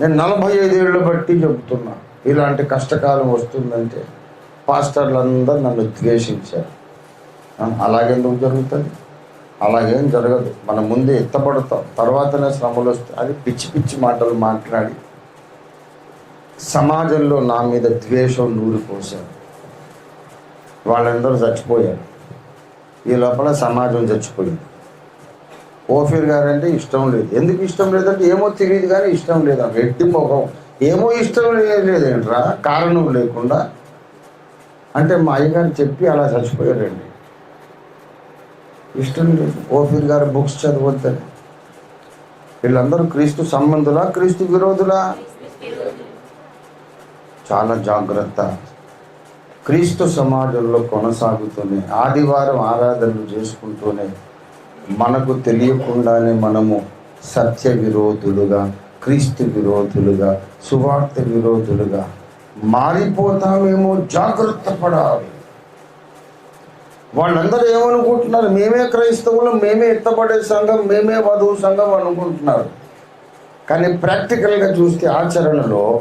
నేను నలభై ఐదేళ్ళు బట్టి చెబుతున్నా ఇలాంటి కష్టకాలం వస్తుందంటే పాస్టర్లు అందరూ నన్ను ద్వేషించారు. అలాగెందుకు జరుగుతుంది? అలాగేం జరగదు. మనం ముందే ఎత్తపడతాం తర్వాతనే శ్రమలు వస్తాయి. అది పిచ్చి పిచ్చి మాటలు మాట్లాడి సమాజంలో నా మీద ద్వేషం నూరిపోశారు వాళ్ళందరూ చచ్చిపోయారు. ఈ లోపల సమాజం చచ్చిపోయింది. ఓఫీర్ గారంటే ఇష్టం లేదు. ఎందుకు ఇష్టం లేదంటే ఏమో తెలియదు కానీ ఇష్టం లేదు. ఆ వ్యక్తి ముఖం ఏమో ఇష్టం లేదేంట్రా? కారణం లేకుండా. అంటే మా అయ్యగారు చెప్పి అలా చచ్చిపోయారండి. ఇష్టం లేదు. ఓఫీర్ గారు బుక్స్ చదవద్దని. వీళ్ళందరూ క్రీస్తు సంబంధులా క్రీస్తు విరోధులా? చాలా జాగ్రత్త. క్రీస్తు సమాజంలో కొనసాగుతూనే ఆదివారం ఆరాధనలు చేసుకుంటూనే మనకు తెలియకుండానే మనము సత్య విరోధులుగా క్రీస్తు విరోధులుగా సువార్త విరోధులుగా మారిపోతామేమో జాగ్రత్త పడాలి. వాళ్ళందరూ ఏమనుకుంటున్నారు? మేమే క్రైస్తవులు మేమే ఎత్తపడే సంఘం మేమే వధువు సంఘం అనుకుంటున్నారు. కానీ ప్రాక్టికల్గా చూస్తే ఆచరణలో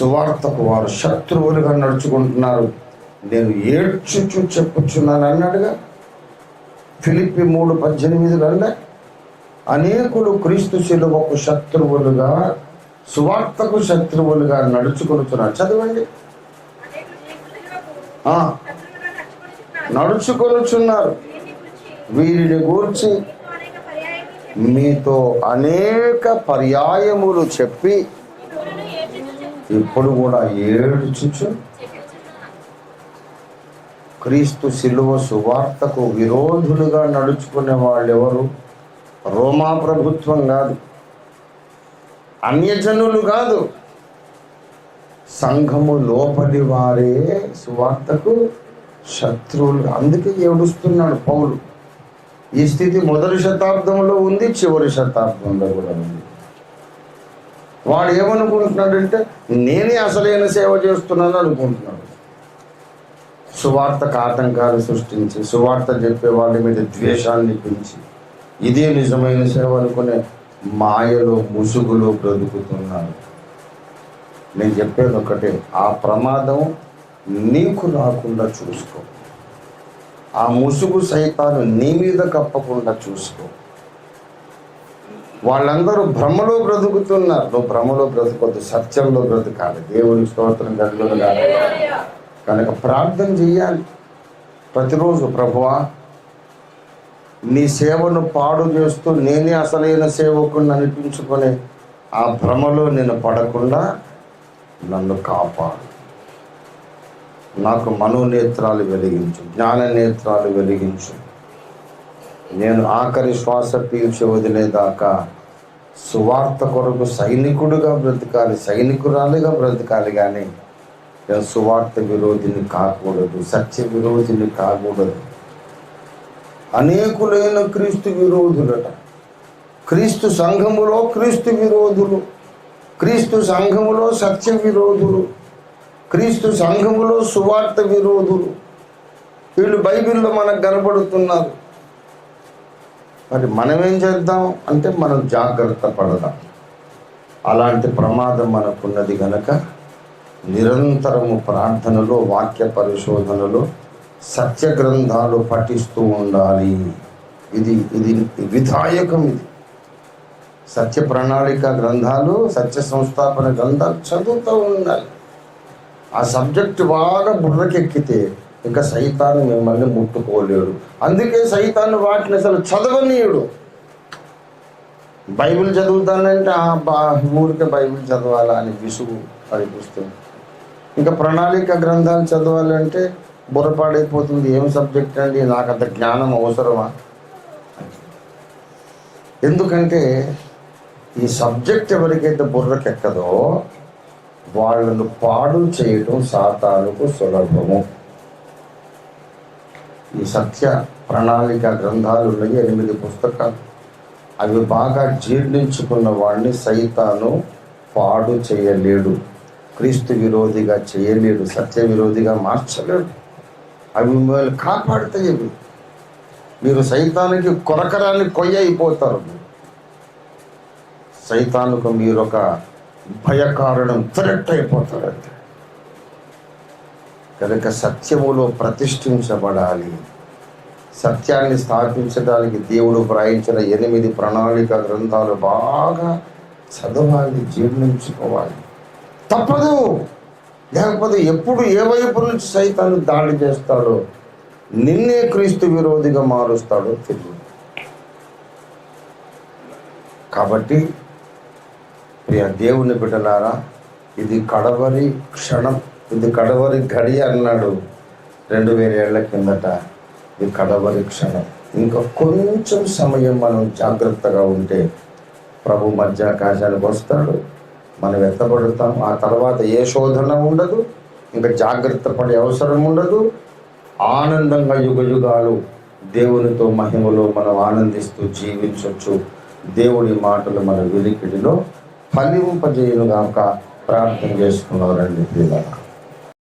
సువార్తకు వారు శత్రువులుగా నడుచుకుంటున్నారు. నేను ఏడ్చుచు చెప్పుచున్నాను అన్నాడుగా ఫిలిప్పి మూడు పద్దెనిమిది అన్నా అనేకులు క్రీస్తు శిలువకు శత్రువులుగా సువార్తకు శత్రువులుగా నడుచుకొనుతున్నారు. చదవండి. నడుచుకొనుచున్నారు. వీరిని గూర్చి మీతో అనేక పర్యాయములు చెప్పి ఇప్పుడు కూడా ఏడుచుచు క్రీస్తు శిలువ సువార్తకు విరోధులుగా నడుచుకునే వాళ్ళు ఎవరు రోమా ప్రభుత్వం కాదు. అన్యజనులు కాదు. సంఘము లోపలి వారే సువార్తకు శత్రువులు. అందుకే ఏడుస్తున్నాడు పౌలు. ఈ స్థితి మొదటి శతాబ్దంలో ఉంది చివరి శతాబ్దంలో కూడా ఉంది. వాడు ఏమనుకుంటున్నాడంటే నేనే అసలైన సేవ చేస్తున్నాను అనుకుంటున్నాడు. సువార్తకు ఆటంకాలు సృష్టించి సువార్త చెప్పే వాళ్ళ మీద ద్వేషాన్ని పెంచి ఇదే నిజమైన సేవ అనుకునే మాయలో ముసుగులో బ్రతుకుతున్నారు నేను చెప్పేది ఒకటే ఆ ప్రమాదం నీకు రాకుండా చూసుకో. ఆ ముసుగు సైతాను నీ మీద కప్పకుండా చూసుకో. వాళ్ళందరూ భ్రమలో బ్రతుకుతున్నారు. నువ్వు భ్రమలో బ్రతకొద్దు సత్యంలో బ్రతకాలి. దేవుని స్తోత్రం కలుగుతుంది కనుక ప్రార్థన చెయ్యాలి. ప్రతిరోజు ప్రభువా నీ సేవను పాడు చేస్తూ నేనే అసలైన సేవకుని అనిపించుకునే ఆ భ్రమలో నేను పడకుండా నన్ను కాపాడు. నాకు మనోనేత్రాలు వెలిగించు జ్ఞాన నేత్రాలు వెలిగించు. నేను ఆఖరి శ్వాస పీల్చి వదిలేదాకా సువార్త కొరకు సైనికుడుగా బ్రతకాలి సైనికురాలిగా బ్రతకాలి కానీ సువార్త విరోధిని కాకూడదు సత్య విరోధిని కాకూడదు. అనేకులైన క్రీస్తు విరోధులట. క్రీస్తు సంఘములో క్రీస్తు విరోధులు క్రీస్తు సంఘములో సత్య విరోధులు క్రీస్తు సంఘములో సువార్త విరోధులు. వీళ్ళు బైబిల్లో మనకు కనబడుతున్నారు. మరి మనం ఏం చేద్దాం? అంటే మనం జాగ్రత్త పడదాం. అలాంటి ప్రమాదం మనకున్నది గనక నిరంతరము ప్రార్థనలో వాక్య పరిశోధనలో సత్య గ్రంథాలు పఠిస్తూ ఉండాలి. ఇది ఇది విధాయకం ఇది. సత్య ప్రణాళిక గ్రంథాలు సత్య సంస్థాపన గ్రంథాలు చదువుతూ ఉండాలి. ఆ సబ్జెక్ట్ బాగా బుర్రకెక్కితే ఇంకా సైతాన్ని మిమ్మల్ని ముట్టుకోలేడు. అందుకే సైతాన్ని వాటిని అసలు చదవనీయుడు. బైబిల్ చదువుతానంటే ఆ బా ఊరికే బైబిల్ చదవాలా అని విసుగు అనిపిస్తుంది ఇంకా ప్రణాళిక గ్రంథాలు చదవాలంటే బుర్రపాడైపోతుంది. ఏం సబ్జెక్ట్ అండి? నాకు అంత జ్ఞానం అవసరమా? ఎందుకంటే ఈ సబ్జెక్ట్ ఎవరికైతే బుర్రకెక్కదో వాళ్ళను పాడు చేయటం సాతానుకు సులభము. ఈ సత్య ప్రణాళిక గ్రంథాలు ఉన్నాయి ఎనిమిది పుస్తకాలు. అవి బాగా జీర్ణించుకున్న వాడిని సైతాను పాడు చేయలేడు. క్రీస్తు విరోధిగా చేయలేడు సత్య విరోధిగా మార్చలేడు. అవి మిమ్మల్ని కాపాడుతాయి మీరు సైతానికి కొరకరాన్ని కొయ్య అయిపోతారు. సైతానుకు మీరు ఒక భయకారణం థ్రెట్ అయిపోతారండి కనుక సత్యములో ప్రతిష్ఠించబడాలి. సత్యాన్ని స్థాపించడానికి దేవుడు వ్రాయించిన ఎనిమిది ప్రణాళిక గ్రంథాలు బాగా చదవాలి జీర్ణించుకోవాలి. తప్పదు. లేకపోతే ఎప్పుడు ఏ వైపు నుంచి సైతాన్ని దాడి చేస్తాడో నిన్నే క్రీస్తు విరోధిగా మారుస్తాడో తెలియదు. కాబట్టి ప్రియ దేవుని బిడ్డలారా ఇది కడవరి క్షణం ఇది కడవరి గడి అన్నాడు రెండు వేల ఏళ్ళ కిందట. ఇది కడవరి క్షణం. ఇంకా కొంచెం సమయం మనం జాగ్రత్తగా ఉంటే ప్రభు మధ్యాకాశానికి వస్తాడు. మనం ఎత్తబడతాం ఆ తర్వాత ఏ శోధన ఉండదు ఇంకా జాగ్రత్త పడే అవసరం ఉండదు. ఆనందంగా యుగ యుగాలు దేవునితో మహిమలో మనం ఆనందిస్తూ జీవించవచ్చు దేవుడి మాటలు మన వినికిడిలో ఫలింపజేయునుగాక ప్రార్థన చేసుకున్నవారండి పిల్లలు